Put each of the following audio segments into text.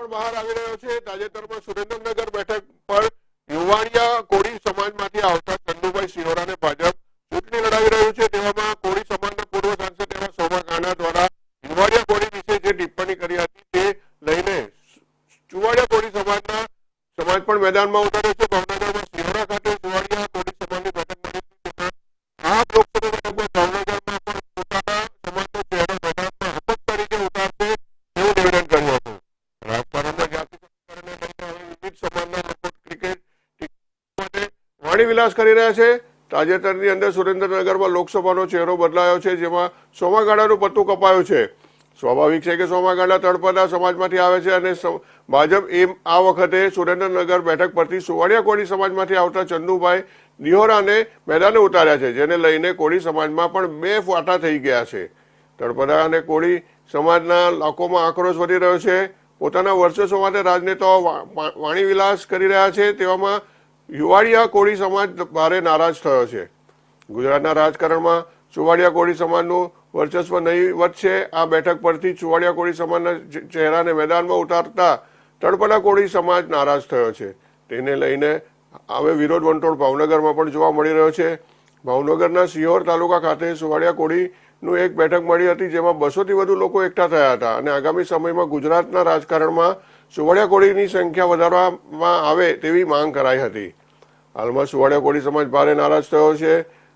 પણ બહાર આવી રહ્યો છે. તાજેતરમાં સુરેન્દ્રનગર બેઠક પર યુવાણિયા કોળી સમાજમાંથી આવતા ચંદુભાઈ સિહોરાને ભાજપ ચૂંટણી લડાવી રહ્યું છે. તેવામાં કોળી સમાજના પૂર્વ સાંસદ એવા સોમા કાના દ્વારા યુવાણિયા કોળી વિશે જે ટિપ્પણી કરી હતી તે લઈને ચુવાડિયા કોળી સમાજના સમાજ પણ મેદાનમાં ઉતર્યો છે. ભાવનગરમાં વાણીવિલાસ કરી રહ્યા છે. તાજેતરની અંદર સુરેન્દ્રનગરમાં લોકસભાનો ચહેરો બદલાયો છે, જેમાં સોમાગાડાનું પત્તું કપાયું છે. સ્વાભાવિક છે કે સોમાગાડા તળપદા સમાજમાંથી આવે છે અને ભાજપ એમ આ વખતે સુરેન્દ્રનગર બેઠક પરથી સુવાડિયા કોળી સમાજમાંથી આવતા ચંદુભાઈ દિહોરાને મેદાને ઉતાર્યા છે, જેને લઈને કોળી સમાજમાં પણ બે ફાટા થઈ ગયા છે. તળપદા અને કોળી સમાજના લોકોમાં આક્રોશ વધી રહ્યો છે. પોતાના વર્ચસ્વ માટે રાજનેતાઓ વાણીવિલાસ કરી રહ્યા છે, તેવામાં યુવાડિયા કોળી સમાજ ભારે નારાજ થયો છે. ગુજરાતના રાજકારણમાં ચુવાડિયા કોળી સમાજનું વર્ચસ્વ નહીં વધશે. આ બેઠક પરથી ચુવાડિયા કોળી સમાજના ચહેરાને મેદાનમાં ઉતારતા તળપડા કોળી સમાજ નારાજ થયો છે. તેને લઈને હવે વિરોધ વંટોળ ભાવનગરમાં પણ જોવા મળી રહ્યો છે. ભાવનગરના સિહોર તાલુકા ખાતે સુવાડિયા કોળીનું એક બેઠક મળી હતી જેમાં બસોથી વધુ લોકો એકઠા થયા હતા અને આગામી સમયમાં ગુજરાતના રાજકારણમાં સુવાડિયા કોળીની સંખ્યા વધારવામાં આવે તેવી માંગ કરાઈ હતી. હાલમાં સુવાડિયા કોળી સમાજ ભારે નારાજ થયો છે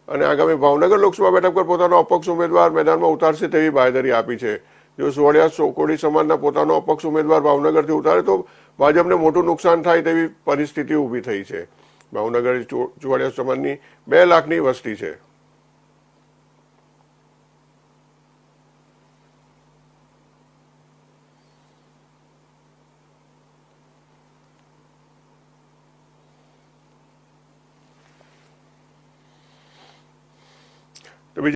અને આગામી ભાવનગર લોકસભા બેઠક પર પોતાનો અપક્ષ ઉમેદવાર મેદાનમાં ઉતારશે તેવી બાહેધરી આપી છે. જો સુવાડિયા કોળી સમાજના પોતાનો અપક્ષ ઉમેદવાર ભાવનગરથી ઉતારે તો ભાજપને મોટું નુકસાન થાય તેવી પરિસ્થિતિ ઊભી થઈ છે. ભાવનગર ચુવાડિયા સમાજની બે લાખની વસ્તી છે.